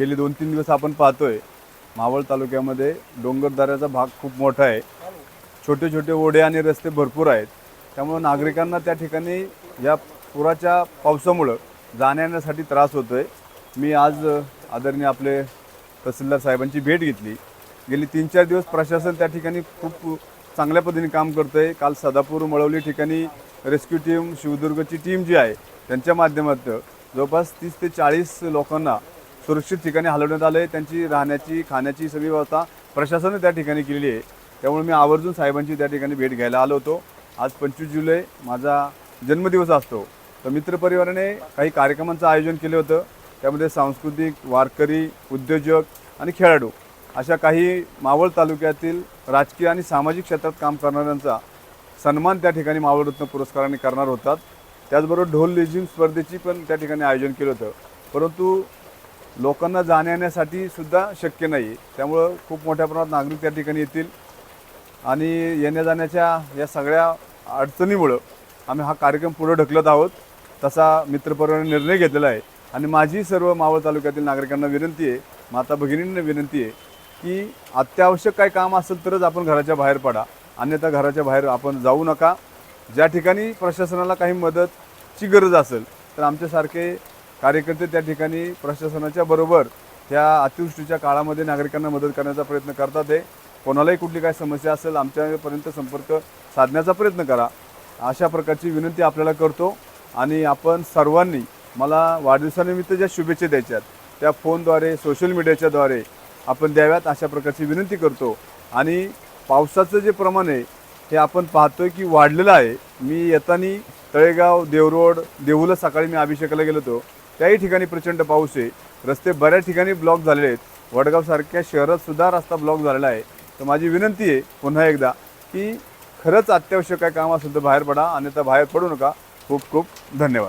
गेली दोन तीन दिवस आपण पाहतोय मावळ तालुक्यामध्ये डोंगरदऱ्याचा भाग खूप मोठा आहे. छोटे छोटे ओढे आणि रस्ते भरपूर आहेत. त्यामुळं नागरिकांना त्या ठिकाणी या पुराच्या पावसामुळं जाण्या येण्यासाठी त्रास आहे मी आज आदरणीय आपले तहसीलदार साहेबांची भेट घेतली. गेली तीन चार दिवस प्रशासन त्या ठिकाणी खूप चांगल्या पद्धतीने काम करतंय. काल सदापूर मळवली ठिकाणी रेस्क्यू टीम शिवदुर्गची टीम जी आहे त्यांच्या माध्यमातून जवळपास तीस ते चाळीस लोकांना सुरक्षित ठिकाणी हलवण्यात आलं आहे त्यांची राहण्याची खाण्याची सगळी व्यवस्था प्रशासनाने त्या ठिकाणी केलेली आहे. त्यामुळे मी आवर्जून साहेबांची त्या ठिकाणी भेट घ्यायला आलो होतो. आज पंचवीस जुलै माझा जन्मदिवस असतो. तर मित्रपरिवाराने काही कार्यक्रमांचं आयोजन केलं होतं. त्यामध्ये सांस्कृतिक वारकरी उद्योजक आणि खेळाडू अशा काही मावळ तालुक्यातील राजकीय आणि सामाजिक क्षेत्रात काम करणाऱ्यांचा सन्मान त्या ठिकाणी मावळरत्न पुरस्काराने करणार होतात. त्याचबरोबर ढोल लेझिम स्पर्धेची पण त्या ठिकाणी आयोजन केलं होतं. परंतु लोकांना जाण्या सुद्धा शक्य नाही. त्यामुळं खूप मोठ्या प्रमाणात नागरिक त्या ठिकाणी येतील. आणि येण्या जाण्याच्या या सगळ्या अडचणीमुळं आम्ही हा कार्यक्रम पुढे ढकलत आहोत. तसा मित्रपरिवाराने निर्णय घेतलेला आहे. आणि माझी सर्व मावळ तालुक्यातील नागरिकांना विनंती आहे माता भगिनींना विनंती आहे की अत्यावश्यक काय काम असेल तरच आपण घराच्या बाहेर पडा. अन्यथा घराच्या बाहेर आपण जाऊ नका. ज्या ठिकाणी प्रशासनाला काही मदतची गरज असेल तर आमच्यासारखे कार्यकर्ते त्या ठिकाणी प्रशासनाच्या बरोबर ह्या अतिवृष्टीच्या काळामध्ये नागरिकांना मदत करण्याचा प्रयत्न करतात. आहे कोणालाही कुठली काय समस्या असेल आमच्यापर्यंत संपर्क साधण्याचा प्रयत्न करा. अशा प्रकारची विनंती आपल्याला करतो. आणि आपण सर्वांनी मला वाढदिवसानिमित्त ज्या शुभेच्छा द्यायच्यात त्या फोनद्वारे सोशल मीडियाच्याद्वारे आपण द्याव्यात अशा प्रकारची विनंती करतो. आणि पावसाचं जे प्रमाण आहे हे आपण पाहतोय की वाढलेलं आहे. मी येताना तळेगाव देवरोड देहूला सकाळी मी अभिषेकाला गेलो होतो. त्याही ठिकाणी प्रचंड पाऊस आहे. रस्ते बऱ्याच ठिकाणी ब्लॉक झालेले आहेत. वडगावसारख्या शहरातसुद्धा रस्ता ब्लॉक झालेला आहे. तर माझी विनंती आहे पुन्हा एकदा की खरंच अत्यावश्यक काय काम असेल तर बाहेर पडा. अन्यथा बाहेर पडू नका. खूप खूप धन्यवाद.